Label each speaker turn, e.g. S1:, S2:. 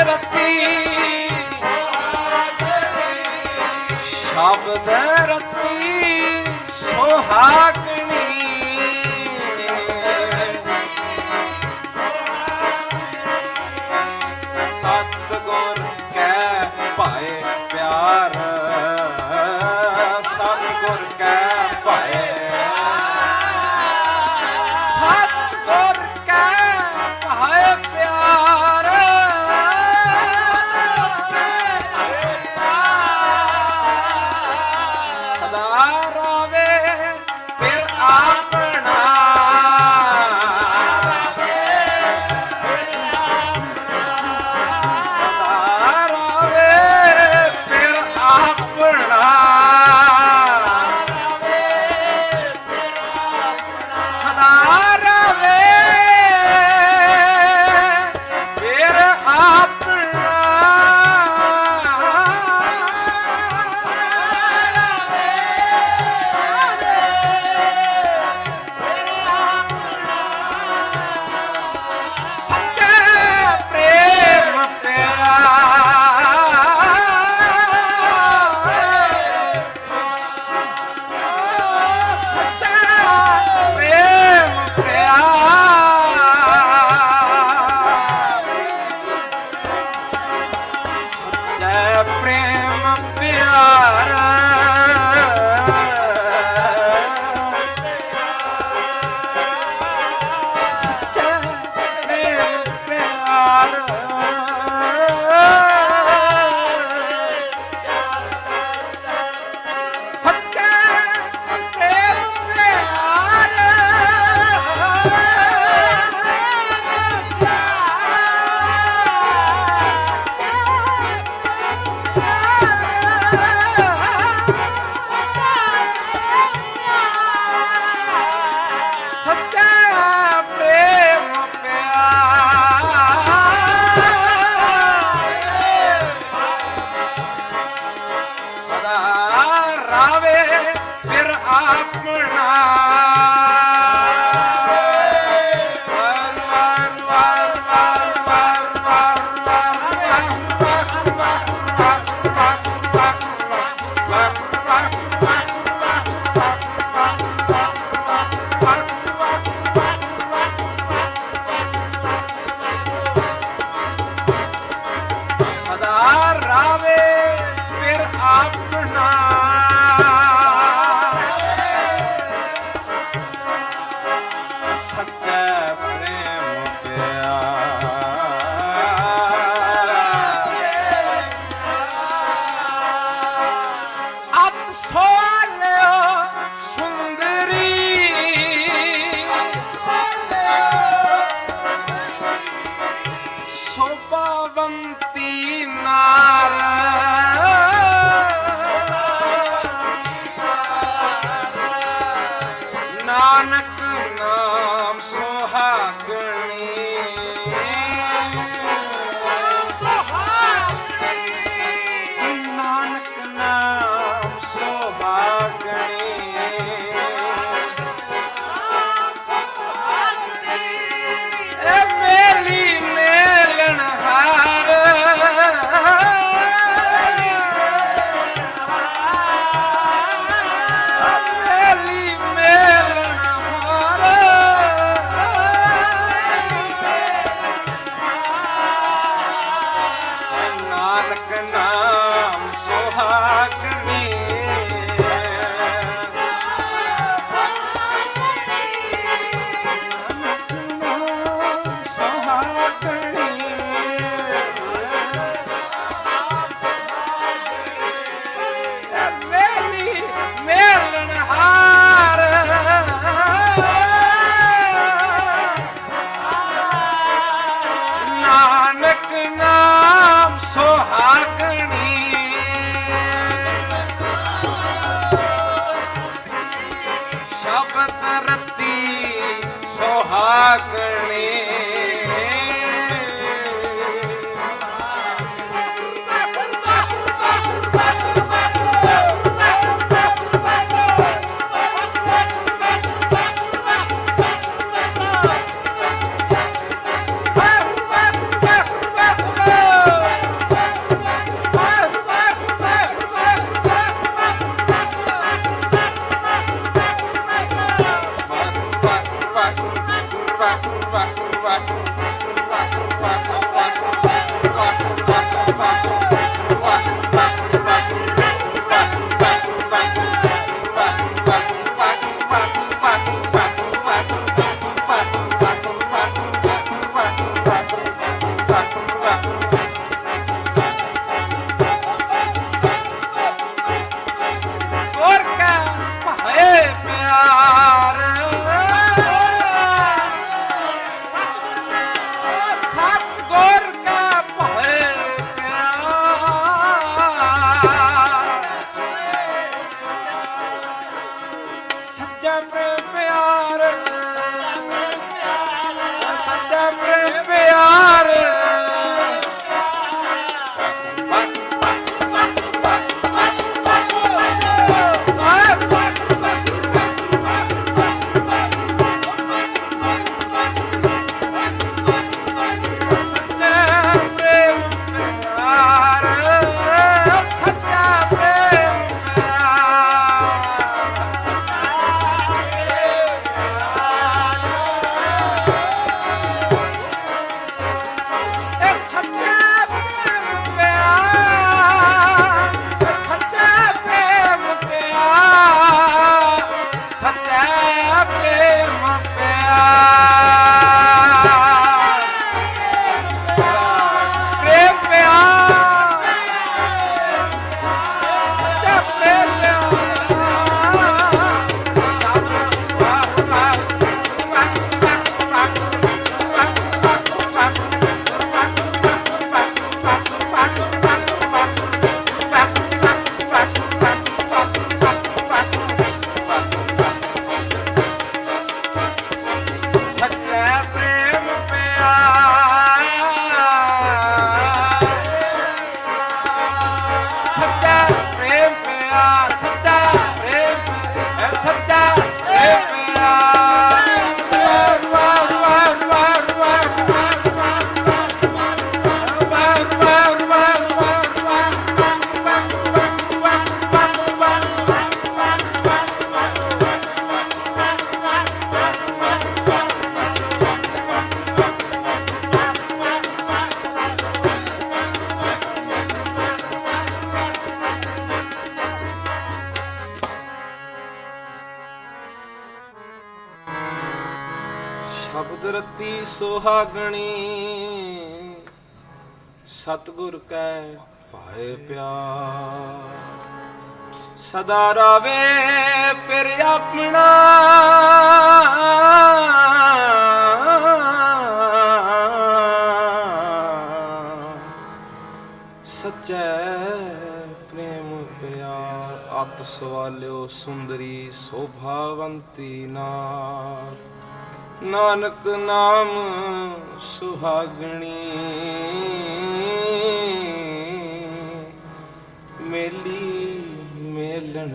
S1: ਰਤੀ। ਸ਼ਬਦ ਰਤੀ ਸੋਹਾ ਸੱਚਾ ਪ੍ਰੇਮ आपणा ਸੁਹਾਗਣੀ ਸ਼ਬਦ ਰਤੀ ਸੁਹਾਗਣੀ। ਸਤਗੁਰ ਕੈ ਭਾਏ ਪਿਆਰ। ਸਦਾ ਰਵੇ ਪਿਰ ਆਪਣਾ। ਸੱਚੈ ਪ੍ਰੇਮ ਪਿਆਰ, ਅਤ ਸਵਾਲਿਓ ਸੁੰਦਰੀ, ਸੋਭਾਵੰਤੀ ਨਾਰ। ਨਾਨਕ ਨਾਮ ਸੁਹਾਗਣੀ। ਮੇਲੀ ਮੇਲਣ